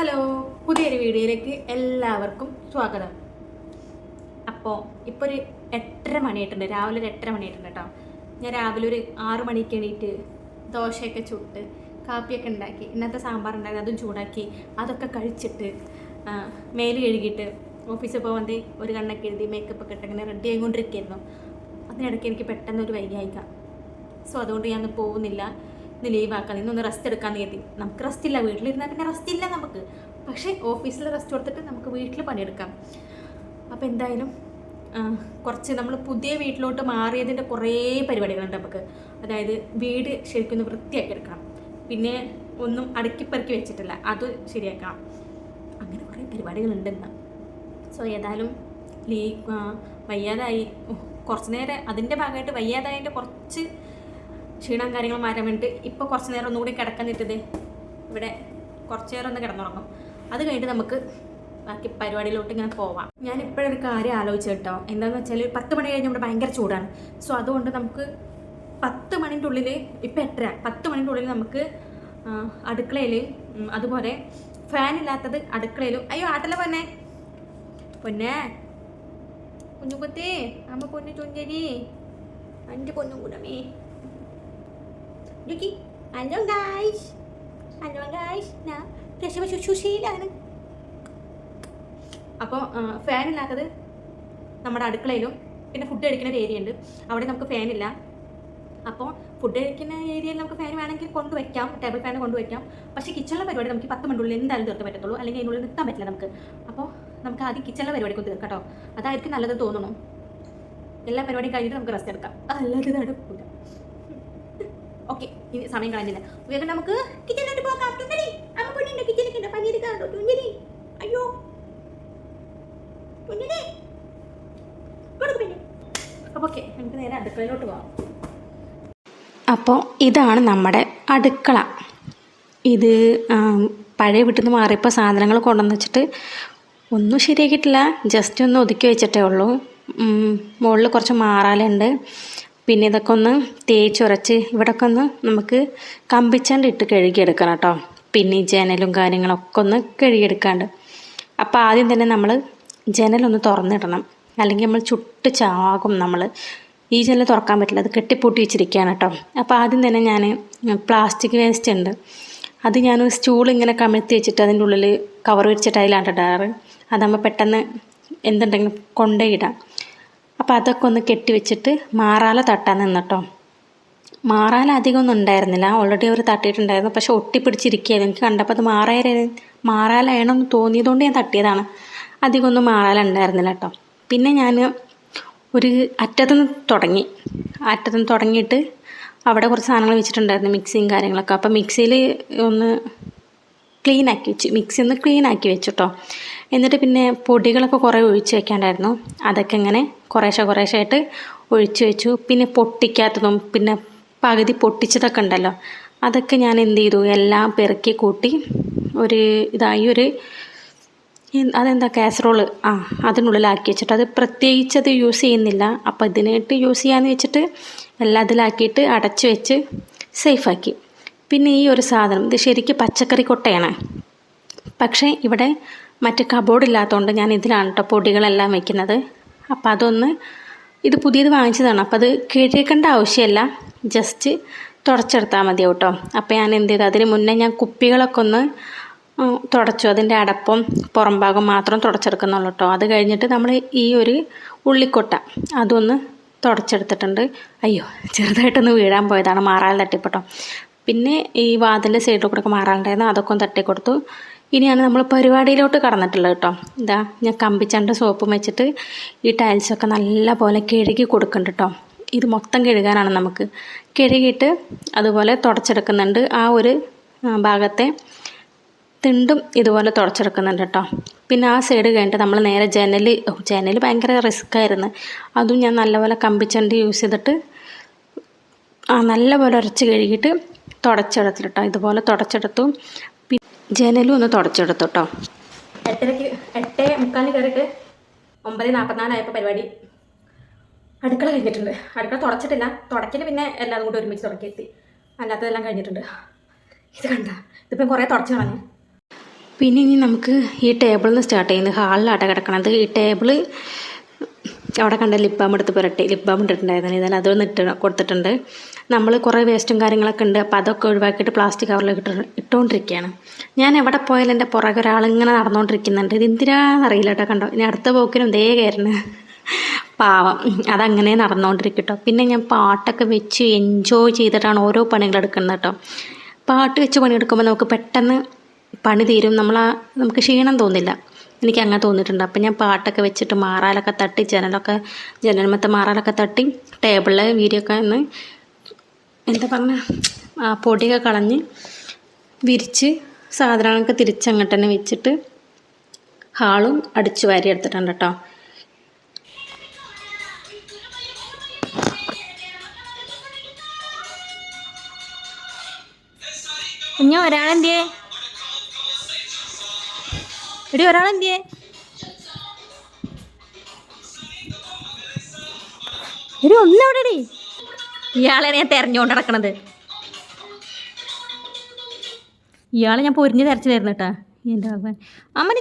Hello പുതിയൊരു വീഡിയോയിലേക്ക് എല്ലാവർക്കും സ്വാഗതം. അപ്പോൾ ഇപ്പോൾ ഒരു എട്ടര മണിയായിട്ടുണ്ട്. രാവിലെ ഒരു എട്ടര മണിയായിട്ടുണ്ട് കേട്ടോ. ഞാൻ രാവിലെ ഒരു ആറു മണിക്ക് എണീറ്റ് ദോശയൊക്കെ ചുട്ട് കാപ്പിയൊക്കെ ഉണ്ടാക്കി ഇന്നത്തെ സാമ്പാർ ഉണ്ടാക്കി അതും ചൂടാക്കി അതൊക്കെ കഴിച്ചിട്ട് മേൽ കഴുകിയിട്ട് ഓഫീസിൽ വേണ്ടി ഒരു കണ്ണൊക്കെ എഴുതി മേക്കപ്പ് ഒക്കെ ഇട്ട് ഇങ്ങനെ റെഡി ആയിക്കൊണ്ടിരിക്കുകയായിരുന്നു. അതിനിടയ്ക്ക് എനിക്ക് പെട്ടെന്ന് ഒരു വൈകി അയക്കാം സോ അതുകൊണ്ട് ഞാൻ പോകുന്നില്ല. ഇന്ന് ലീവ് ആക്കാൻ ഇന്നൊന്ന് റെസ്റ്റ് എടുക്കാൻ കരുതി. നമുക്ക് റെസ്റ്റ് ഇല്ല വീട്ടിലിരുന്നാൽ പിന്നെ റെസ്റ്റ് ഇല്ല നമുക്ക്. പക്ഷേ ഓഫീസിൽ റെസ്റ്റ് കൊടുത്തിട്ട് നമുക്ക് വീട്ടിൽ പണിയെടുക്കാം. അപ്പോൾ എന്തായാലും കുറച്ച് നമ്മൾ പുതിയ വീട്ടിലോട്ട് മാറിയതിന്റെ കുറേ പരിപാടികളുണ്ട് നമുക്ക്. അതായത് വീട് ശരിക്കും ഒന്ന് വൃത്തിയാക്കി എടുക്കണം. പിന്നെ ഒന്നും അടുക്കിപ്പറക്കി വെച്ചിട്ടില്ല അത് ശരിയാക്കണം. അങ്ങനെ കുറേ പരിപാടികളുണ്ടെന്ന് സോ ഏതായാലും ലീ വയ്യാതായി. കുറച്ച് നേരം അതിന്റെ ഭാഗമായിട്ട് വയ്യാതായതിന്റെ കുറച്ച് ക്ഷീണം കാര്യങ്ങൾ മാറ്റാൻ വേണ്ടിയിട്ട് ഇപ്പോൾ കുറച്ച് നേരം ഒന്നുകൂടി കിടക്കുന്നിട്ടത് ഇവിടെ കുറച്ച് നേരം ഒന്ന് കിടന്നുറങ്ങും. അത് കഴിഞ്ഞിട്ട് നമുക്ക് ബാക്കി പരിപാടിയിലോട്ട് ഇങ്ങനെ പോവാം. ഞാൻ ഇപ്പോഴൊരു കാര്യം ആലോചിച്ചു കേട്ടോ. എന്താണെന്ന് വെച്ചാൽ പത്ത് മണി കഴിഞ്ഞ് ഇവിടെ ഭയങ്കര ചൂടാണ്. സോ അതുകൊണ്ട് നമുക്ക് പത്ത് മണിന്റെ ഉള്ളിൽ ഇപ്പം എട്ടര പത്ത് മണിന്റെ ഉള്ളിൽ നമുക്ക് അടുക്കളയിൽ അതുപോലെ ഫാൻ ഇല്ലാത്തത് അടുക്കളയിലും. അയ്യോ ആട്ടല്ല പൊന്നെ? പൊന്നെ? കുഞ്ഞുകുത്തി അമ്മ പൊന്നു ചുഞ്ചരി അഞ്ച് പൊന്നും കുടമേ. Yuki, hello guys hello guys ഞാൻ രശമ ശുശ്രൂഷയിലാണ് അപ്പോൾ ഫാൻ ഇല്ലാത്തത് നമ്മുടെ അടുക്കളയിലും പിന്നെ ഫുഡ് കഴിക്കുന്ന ഒരു ഏരിയ ഉണ്ട്. അവിടെ നമുക്ക് ഫാനില്ല അപ്പോൾ ഫുഡ് കഴിക്കുന്ന ഏരിയയിൽ നമുക്ക് ഫാൻ വേണമെങ്കിൽ കൊണ്ടുവയ്ക്കാം ടേബിൾ ഫാൻ കൊണ്ടുവയ്ക്കാം പക്ഷേ കിച്ചണിലെ പരിപാടി നമുക്ക് പത്ത് മണിക്കുള്ളിൽ എന്തായാലും തീർക്കാൻ പറ്റത്തുള്ളൂ. അല്ലെങ്കിൽ അതിനുള്ളിൽ നിൽക്കാൻ പറ്റില്ല നമുക്ക്. അപ്പോൾ നമുക്ക് ആദ്യം കിച്ചണിലെ പരിപാടിക്ക് തീർക്കാം കേട്ടോ. അതായിരിക്കും നല്ലത് തോന്നുന്നു എല്ലാ പരിപാടിയും കഴിഞ്ഞിട്ട് നമുക്ക് റെസ്റ്റ് എടുക്കാം. അല്ലാതെ നടക്കൂല. ഓക്കെ ഇനി സമയം കളഞ്ഞില്ല വേഗം നമുക്ക് കിച്ചണിലോട്ട് പോകാം. തുന്നലി അമ്മ പൊന്നിന്റെ കിച്ചണിൽ പനിയെടുക്കാണ്ടോ തുന്നലി അയ്യോ. തുന്നലി അപ്പോൾ ഓക്കെ നമുക്ക് നേരെ അടുക്കളയിലോട്ട് പോകാം. അപ്പോൾ ഇതാണ് നമ്മുടെ അടുക്കള. ഇത് പഴയ വീട്ടിൽ നിന്ന് മാറിയപ്പോൾ സാധനങ്ങൾ കൊണ്ടുവന്ന് വെച്ചിട്ട് ഒന്നും ശരിയാക്കിയിട്ടില്ല. ജസ്റ്റ് ഒന്ന് ഒതുക്കി വെച്ചിട്ടേ ഉള്ളൂ. മുകളിൽ കുറച്ച് മാറാലുണ്ട്. പിന്നെ ഇതൊക്കെ ഒന്ന് തേച്ചുരച്ച് ഇവിടൊക്കെ ഒന്ന് നമുക്ക് കമ്പിച്ചണ്ട് ഇട്ട് കഴുകിയെടുക്കണം കേട്ടോ. പിന്നെ ഈ ജനലും കാര്യങ്ങളൊക്കെ ഒന്ന് കഴുകിയെടുക്കാണ്ട്. അപ്പോൾ ആദ്യം തന്നെ നമ്മൾ ജനലൊന്ന് തുറന്നിടണം. അല്ലെങ്കിൽ നമ്മൾ ചുട്ട് ചാകും നമ്മൾ ഈ ജനൽ തുറക്കാൻ പറ്റില്ല. അത് കെട്ടിപ്പൂട്ടി വെച്ചിരിക്കുകയാണ് കേട്ടോ. അപ്പോൾ ആദ്യം തന്നെ ഞാൻ പ്ലാസ്റ്റിക് വേസ്റ്റ് ഉണ്ട്. അത് ഞാൻ സ്റ്റൂൾ ഇങ്ങനെ കമഴ്ത്തി വെച്ചിട്ട് അതിന്റെ ഉള്ളിൽ കവർ വെച്ചിട്ട് അതിലാണ് ഇടാറ്. അതാകുമ്പോൾ പെട്ടെന്ന് എന്തുണ്ടെങ്കിലും കൊണ്ടേ ഇടാം. അപ്പോൾ അതൊക്കെ ഒന്ന് കെട്ടിവെച്ചിട്ട് മാറാല തട്ടാൻ നിന്നിട്ടോ. മാറാല അധികം ഒന്നും ഉണ്ടായിരുന്നില്ല. ഓൾറെഡി അവർ തട്ടിയിട്ടുണ്ടായിരുന്നു. പക്ഷെ ഒട്ടിപ്പിടിച്ചിരിക്കുകയായിരുന്നു. എനിക്ക് കണ്ടപ്പോൾ അത് മാറായ മാറാലായണമെന്ന് തോന്നിയതുകൊണ്ട് ഞാൻ തട്ടിയതാണ്. അധികം ഒന്നും മാറാല ഉണ്ടായിരുന്നില്ല കേട്ടോ. പിന്നെ ഞാൻ ഒരു അറ്റത്തുനിന്ന് തുടങ്ങി. അറ്റത്തുനിന്ന് തുടങ്ങിയിട്ട് അവിടെ കുറച്ച് സാധനങ്ങൾ വെച്ചിട്ടുണ്ടായിരുന്നു മിക്സിയും കാര്യങ്ങളൊക്കെ. അപ്പോൾ മിക്സിയിൽ ഒന്ന് ക്ലീൻ ആക്കി വെച്ച് മിക്സി ഒന്ന് ക്ലീൻ ആക്കി വെച്ചു എന്നിട്ട് പിന്നെ പൊടികളൊക്കെ കുറേ ഒഴിച്ച് വെക്കാണ്ടായിരുന്നു. അതൊക്കെ ഇങ്ങനെ കുറേശ്ശെ കുറേശ്ശെ ആയിട്ട് ഒഴിച്ച് വെച്ചു. പിന്നെ പൊട്ടിക്കാത്തതും പിന്നെ പകുതി പൊട്ടിച്ചതൊക്കെ ഉണ്ടല്ലോ. അതൊക്കെ ഞാൻ എന്ത് ചെയ്തു? എല്ലാം പെറുക്കി കൂട്ടി ഒരു ഇതായി ഒരു അതെന്താ കാസറോൾ ആ അതിനുള്ളിലാക്കി വെച്ചിട്ട്. അത് പ്രത്യേകിച്ച് അത് യൂസ് ചെയ്യുന്നില്ല. അപ്പോൾ ഇതിനായിട്ട് യൂസ് ചെയ്യാമെന്ന് വെച്ചിട്ട് എല്ലാം അതിലാക്കിയിട്ട് അടച്ചു വെച്ച് സേഫാക്കി പിന്നെ ഈ ഒരു സാധനം ഇത് ശരിക്കും പച്ചക്കറി കൊട്ടയാണ്. പക്ഷേ ഇവിടെ മറ്റ് കബോർഡ് ഇല്ലാത്തതുകൊണ്ട് ഞാൻ ഇതിലാണ് കേട്ടോ പൊടികളെല്ലാം വെക്കുന്നത്. അപ്പോൾ അതൊന്ന് ഇത് പുതിയത് വാങ്ങിച്ചതാണ്. അപ്പോൾ അത് കിഴക്കേണ്ട ആവശ്യമില്ല ജസ്റ്റ് തുടച്ചെടുത്താൽ മതി കേട്ടോ അപ്പോൾ ഞാൻ എന്ത് ചെയ്തു? അതിന് മുന്നേ ഞാൻ കുപ്പികളൊക്കെ ഒന്ന് തുടച്ചു. അതിന്റെ അടപ്പും പുറം ഭാഗം മാത്രം തുടച്ചെടുക്കുന്നുള്ളൂ കേട്ടോ അത് കഴിഞ്ഞിട്ട് നമ്മൾ ഈ ഒരു ഉള്ളിക്കൊട്ട അതൊന്ന് തുടച്ചെടുത്തിട്ടുണ്ട്. അയ്യോ ചെറുതായിട്ടൊന്ന് വീഴാൻ പോയതാണ്. മാറാൽ തട്ടിപ്പെട്ടോ പിന്നെ ഈ വാതിന്റെ സൈഡിൽ കൂടെ ഒക്കെ മാറാനുണ്ടായിരുന്നു അതൊക്കെ ഒന്ന് തട്ടിക്കൊടുത്തു. ഇനിയാണ് നമ്മൾ പരിപാടിയിലോട്ട് കടന്നിട്ടുള്ളത് കേട്ടോ. ഇതാ ഞാൻ കമ്പിച്ചണ്ട സോപ്പും വെച്ചിട്ട് ഈ ടൈൽസൊക്കെ നല്ല പോലെ കഴുകി കൊടുക്കുന്നുണ്ട് കേട്ടോ. ഇത് മൊത്തം കഴുകാനാണ് നമുക്ക്. കഴുകിയിട്ട് അതുപോലെ തുടച്ചെടുക്കുന്നുണ്ട്. ആ ഒരു ഭാഗത്തെ തിണ്ടും ഇതുപോലെ തുടച്ചെടുക്കുന്നുണ്ട് കേട്ടോ. പിന്നെ ആ സൈഡ് കഴിഞ്ഞിട്ട് നമ്മൾ നേരെ ജനൽ ജനൽ ഭയങ്കര റിസ്ക് ആയിരുന്നു. അതും ഞാൻ നല്ലപോലെ കമ്പിച്ചണ്ട് യൂസ് ചെയ്തിട്ട് ആ നല്ലപോലെ ഉരച്ച് കഴുകിയിട്ട് തുടച്ചെടുത്തിട്ടോ ഇതുപോലെ തുടച്ചെടുത്തു. ജനലും ഒന്ന് തുടച്ചെടുത്തു കേട്ടോ എട്ടരയ്ക്ക് എട്ട് മുക്കാലിന് കയറിയിട്ട് ഒമ്പത് നാൽപ്പത്തിനാലായപ്പോൾ പരിപാടി. അടുക്കള കഴിഞ്ഞിട്ടുണ്ട്. അടുക്കള തുടച്ചിട്ടില്ല. തുടക്കൽ പിന്നെ എല്ലാതും കൂടി ഒരുമിച്ച് തുടക്കിയെത്തി. അല്ലാത്തതെല്ലാം കഴിഞ്ഞിട്ടുണ്ട്. ഇത് കണ്ട. ഇതിപ്പം കുറേ തുടച്ച് കളഞ്ഞു. പിന്നെ ഇനി നമുക്ക് ഈ ടേബിളിൽ നിന്ന് സ്റ്റാർട്ട് ചെയ്യുന്നത്. ഹാളിലാട്ട കിടക്കണത്. ഈ ടേബിൾ അവിടെ കണ്ട ലിപ് ബാം എടുത്ത് പുരട്ടി. ലിപ് ബാം ഇട്ടിട്ടുണ്ടായിരുന്നു. ഇതെല്ലാം അതൊന്ന് ഇട്ട് കൊടുത്തിട്ടുണ്ട്. നമ്മൾ കുറേ വേസ്റ്റും കാര്യങ്ങളൊക്കെ ഉണ്ട്. അപ്പോൾ അതൊക്കെ ഒഴിവാക്കിയിട്ട് പ്ലാസ്റ്റിക് കവറിലേക്ക് ഇട്ട് ഇട്ടുകൊണ്ടിരിക്കുകയാണ് ഞാൻ എവിടെ പോയാലും എന്റെ പുറകെ ഒരാളിങ്ങനെ നടന്നുകൊണ്ടിരിക്കുന്നുണ്ട് ഇത് എന്തിനാണെന്നറിയില്ല കേട്ടോ കണ്ടോ? ഇനി അടുത്ത പോക്കിനും ദേ കയറുന്നു പാവം. അതങ്ങനെ നടന്നുകൊണ്ടിരിക്കും കേട്ടോ പിന്നെ ഞാൻ പാട്ടൊക്കെ വെച്ച് എൻജോയ് ചെയ്തിട്ടാണ് ഓരോ പണികൾ എടുക്കുന്നത് കേട്ടോ പാട്ട് വെച്ച് പണിയെടുക്കുമ്പോൾ നമുക്ക് പെട്ടെന്ന് പണി തീരും. നമ്മൾ നമുക്ക് ക്ഷീണം തോന്നില്ല. എനിക്ക് അങ്ങനെ തോന്നിയിട്ടുണ്ട്. അപ്പം ഞാൻ പാട്ടൊക്കെ വെച്ചിട്ട് മാറാലൊക്കെ തട്ടി ജനലൊക്കെ ജനൽമത്തെ മാറാലൊക്കെ തട്ടി ടേബിളിൽ വീരിയൊക്കെ ഒന്ന് എന്താ പറഞ്ഞ ആ പൊടിയൊക്കെ കളഞ്ഞ് വിരിച്ച് സാധനങ്ങളൊക്കെ തിരിച്ചങ്ങോട്ട് തന്നെ വെച്ചിട്ട് ഹാളും അടിച്ചു വാരി എടുത്തിട്ടുണ്ട് കേട്ടോ കുഞ്ഞ ഒരാളെന്തിയേ? എടി ഒരാളെന്തിയേ? എടി ഒന്നെവിടെടി? ഇയാളെ ഞാൻ തെരഞ്ഞുകൊണ്ട് നടക്കണത്. ഇയാളെ ഞാൻ പൊരിഞ്ഞ് തെരച്ചിലായിരുന്നു കേട്ടാ. എന്റെ ഭഗവാൻ.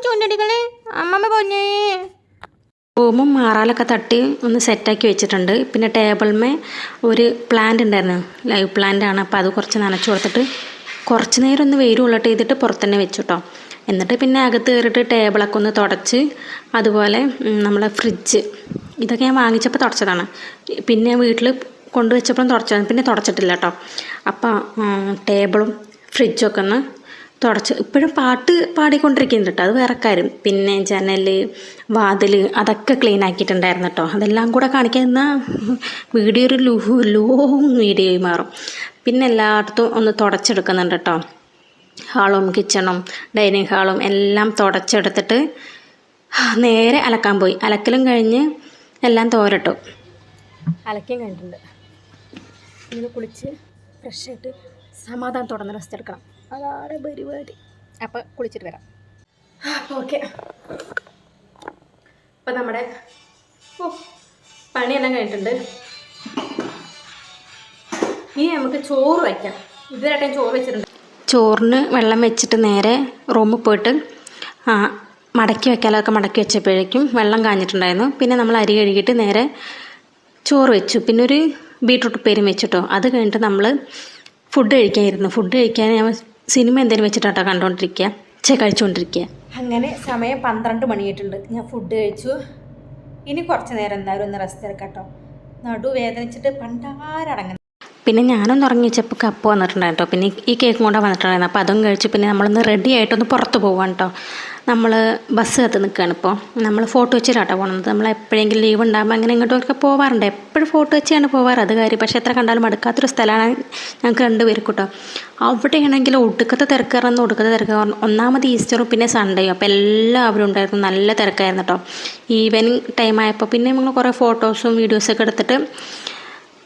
ചൂണ്ടടികളെ അമ്മമ്മ പൊന്നേ. റൂമും മാറാലൊക്കെ തട്ടി ഒന്ന് സെറ്റാക്കി വെച്ചിട്ടുണ്ട്. പിന്നെ ടേബിൾമേ ഒരു പ്ലാന്റ് ഉണ്ടായിരുന്നു. ലൈവ് പ്ലാന്റ് ആണ്. അപ്പോൾ അത് കുറച്ച് നനച്ചു കൊടുത്തിട്ട് കുറച്ച് നേരം ഒന്ന് വെയിൽ ഉള്ളട്ട് ചെയ്തിട്ട് പുറത്തുതന്നെ വെച്ചു കേട്ടോ എന്നിട്ട് പിന്നെ അകത്ത് കയറിയിട്ട് ടേബിളൊക്കെ ഒന്ന് തുടച്ച് അതുപോലെ നമ്മളെ ഫ്രിഡ്ജ് ഇതൊക്കെ ഞാൻ വാങ്ങിച്ചപ്പോൾ തുടച്ചതാണ്. പിന്നെ വീട്ടിൽ കൊണ്ടുവച്ചപ്പോഴും തുടച്ചതാണ്. പിന്നെ തുടച്ചിട്ടില്ല കേട്ടോ അപ്പോൾ ടേബിളും ഫ്രിഡ്ജൊക്കെ ഒന്ന് തുടച്ച്. ഇപ്പോഴും പാട്ട് പാടിക്കൊണ്ടിരിക്കുന്നുണ്ട് കേട്ടോ അത് വേറെ കാര്യം. പിന്നെ ജനൽ വാതിൽ അതൊക്കെ ക്ലീൻ ആക്കിയിട്ടുണ്ടായിരുന്നു കേട്ടോ അതെല്ലാം കൂടെ കാണിക്കുന്ന വീഡിയോ ഒരു ലൂ ലോങ് വീഡിയോ ആയി മാറും. പിന്നെ എല്ലായിടത്തും ഒന്ന് തുടച്ചെടുക്കുന്നുണ്ട് കേട്ടോ ഹാളും കിച്ചണും ഡൈനിങ് ഹാളും എല്ലാം തുടച്ചെടുത്തിട്ട് നേരെ അലക്കാൻ പോയി. അലക്കലും കഴിഞ്ഞ് എല്ലാം തോരട്ടു. അലക്കും കഴിഞ്ഞിട്ടുണ്ട്. ഇങ്ങനെ കുളിച്ച് ഫ്രഷ് ആയിട്ട് സമാധാനത്തോടെ ഒന്ന് റെസ്റ്റ് എടുക്കണം. അതാണ് പരിപാടി. അപ്പോൾ കുളിച്ചിട്ട് വരാം. ഓക്കെ അപ്പോൾ നമ്മുടെ ഓ പണിയെല്ലാം കഴിഞ്ഞിട്ടുണ്ട്. ഇനി നമുക്ക് ചോറ് വയ്ക്കാം. ഇതുവരെയായിട്ട് ചോറ് വെച്ചിട്ടുണ്ട്. ചോറിന് വെള്ളം വെച്ചിട്ട് നേരെ റൂമിൽ പോയിട്ട് മടക്കി വെക്കാനൊക്കെ മടക്കി വെച്ചപ്പോഴേക്കും വെള്ളം കാഞ്ഞിട്ടുണ്ടായിരുന്നു. പിന്നെ നമ്മൾ അരി കഴുകിയിട്ട് നേരെ ചോറ് വെച്ചു. പിന്നെ ഒരു ബീട്രൂട്ട് പേരും വെച്ചിട്ടോ. അത് കഴിഞ്ഞിട്ട് നമ്മൾ ഫുഡ് കഴിക്കായിരുന്നു. ഫുഡ് കഴിക്കാൻ ഞാൻ സിനിമ എന്തെങ്കിലും വെച്ചിട്ടാട്ടോ കണ്ടുകൊണ്ടിരിക്കുക ചെ കഴിച്ചുകൊണ്ടിരിക്കുക അങ്ങനെ സമയം പന്ത്രണ്ട് മണിയായിട്ടുണ്ട്. ഞാൻ ഫുഡ് കഴിച്ചു. ഇനി കുറച്ച് നേരം എന്തായാലും ഒന്ന് റെസ്റ്റ് എടുക്കാം കേട്ടോ നടു വേദനിച്ചിട്ട് പണ്ടാരടങ്ങുന്നു പിന്നെ ഞാനൊന്ന് ഉറങ്ങി വെച്ചപ്പോൾ കപ്പ് വന്നിട്ടുണ്ടായിരുന്നു പിന്നെ ഈ കേക്കും കൊണ്ടാണ് വന്നിട്ടുണ്ടായിരുന്നു. അപ്പോൾ അതും കഴിച്ച് പിന്നെ നമ്മളൊന്ന് റെഡി ആയിട്ടൊന്ന് പുറത്ത് പോവാണ് കേട്ടോ നമ്മൾ ബസ് കത്ത് നിൽക്കുകയാണ് ഇപ്പോൾ നമ്മൾ ഫോട്ടോ വെച്ചിട്ടാട്ടോ പോകുന്നത് നമ്മൾ എപ്പോഴെങ്കിലും ലീവ് ഉണ്ടാകുമ്പോൾ അങ്ങനെ ഇങ്ങോട്ടൊക്കെ പോവാറുണ്ട്. എപ്പോഴും ഫോട്ടോ വെച്ചാണ് പോവാറ്. അത് കാര്യം. പക്ഷേ എത്ര കണ്ടാലും മടുക്കാത്തൊരു സ്ഥലമാണ് ഞങ്ങൾക്ക് രണ്ടുപേരും കേട്ടോ അവിടെയാണെങ്കിൽ ഒടുക്കത്തെ തിരക്കാറെന്ന് ഒടുക്കത്തെ തിരക്ക്. ഒന്നാമത് ഈസ്റ്ററും പിന്നെ സൺഡേയും. അപ്പോൾ എല്ലാവരും ഉണ്ടായിരുന്നു. നല്ല തിരക്കായിരുന്നു കേട്ടോ ഈവനിങ് ടൈം ആയപ്പോൾ പിന്നെ നമ്മൾ കുറേ ഫോട്ടോസും വീഡിയോസൊക്കെ എടുത്തിട്ട്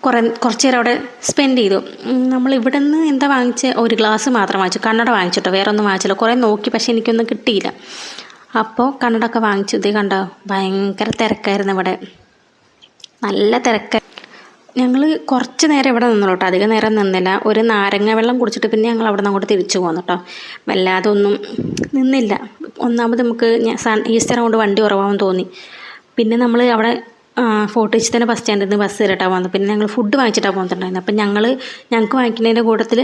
കുറേ കുറച്ച് നേരം അവിടെ സ്പെൻഡ് ചെയ്തു. നമ്മൾ ഇവിടെ നിന്ന് എന്താ വാങ്ങിച്ച? ഒരു ഗ്ലാസ് മാത്രം വാങ്ങിച്ചു. കണ്ണട വാങ്ങിച്ചിട്ടോ? വേറെ ഒന്നും വാങ്ങിച്ചില്ല. കുറേ നോക്കി പക്ഷേ എനിക്കൊന്നും കിട്ടിയില്ല. അപ്പോൾ കണ്ണടൊക്കെ വാങ്ങിച്ചു. ഇത് കണ്ടോ? ഭയങ്കര തിരക്കായിരുന്നു ഇവിടെ. നല്ല തിരക്ക. ഞങ്ങൾ കുറച്ച് നേരം ഇവിടെ നിന്നുള്ളൂ കേട്ടോ അധികം നേരം നിന്നില്ല. ഒരു നാരങ്ങ വെള്ളം കുടിച്ചിട്ട് പിന്നെ ഞങ്ങൾ അവിടെ നിന്ന് അങ്ങോട്ട് തിരിച്ചു പോന്നു കേട്ടോ വല്ലാതെ ഒന്നും നിന്നില്ല. ഒന്നാമത് നമുക്ക് ഈസ്റ്റർ കൊണ്ട് വണ്ടി ഉറവാൻ തോന്നി. പിന്നെ നമ്മൾ അവിടെ ഫോട്ടോ വെച്ച് തന്നെ ബസ് സ്റ്റാൻഡിൽ നിന്ന് ബസ് കയറിയിട്ടാണ് പോകുന്നത് പിന്നെ ഞങ്ങൾ ഫുഡ് വാങ്ങിച്ചിട്ടാണ് പോകുന്നുണ്ടായിരുന്നത് അപ്പം ഞങ്ങൾ ഞങ്ങൾക്ക് വാങ്ങിക്കുന്നതിന്റെ കൂട്ടത്തിൽ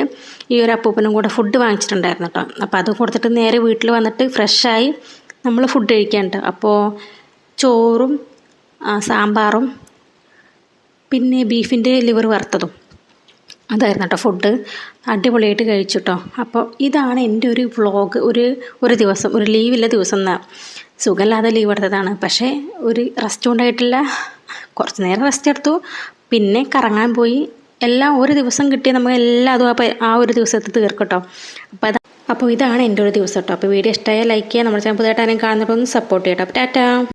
ഈ ഒരു അപ്പൂപ്പനും കൂടെ ഫുഡ് വാങ്ങിച്ചിട്ടുണ്ടായിരുന്നു കേട്ടോ അപ്പോൾ അത് കൊടുത്തിട്ട് നേരെ വീട്ടിൽ വന്നിട്ട് ഫ്രഷായി നമ്മൾ ഫുഡ് കഴിക്കാനുണ്ട് അപ്പോൾ ചോറും സാമ്പാറും പിന്നെ ബീഫിന്റെ ലിവർ വറുത്തതും. അതായിരുന്നു കേട്ടോ ഫുഡ് അടിപൊളിയായിട്ട് കഴിച്ചു കേട്ടോ അപ്പോൾ ഇതാണ് എന്റെ ഒരു വ്ളോഗ് ഒരു ഒരു ദിവസം ഒരു ലീവില്ല ദിവസം എന്നാ സുഖമില്ലാതെ ലീവ് എടുത്തതാണ്. പക്ഷേ ഒരു റെസ്റ്റ് ഉണ്ടായിട്ടില്ല. കുറച്ച് നേരം റെസ്റ്റ് എടുത്തു. പിന്നെ കറങ്ങാൻ പോയി. എല്ലാം ഒരു ദിവസം കിട്ടിയ നമുക്ക് എല്ലാം അതും അപ്പോൾ ആ ഒരു ദിവസത്തെ തീർക്കട്ടോ. അപ്പോൾ അപ്പോൾ ഇതാണ് എന്റെ ഒരു ദിവസം കേട്ടോ അപ്പോൾ വീഡിയോ ഇഷ്ടമായ ലൈക്ക് ചെയ്യുക. നമ്മുടെ ചാനൽ പുതിയതായിട്ട് ആരെയും ഒന്ന് സപ്പോർട്ട് ചെയ്യട്ടോ. അപ്പോൾ ടാറ്റാ.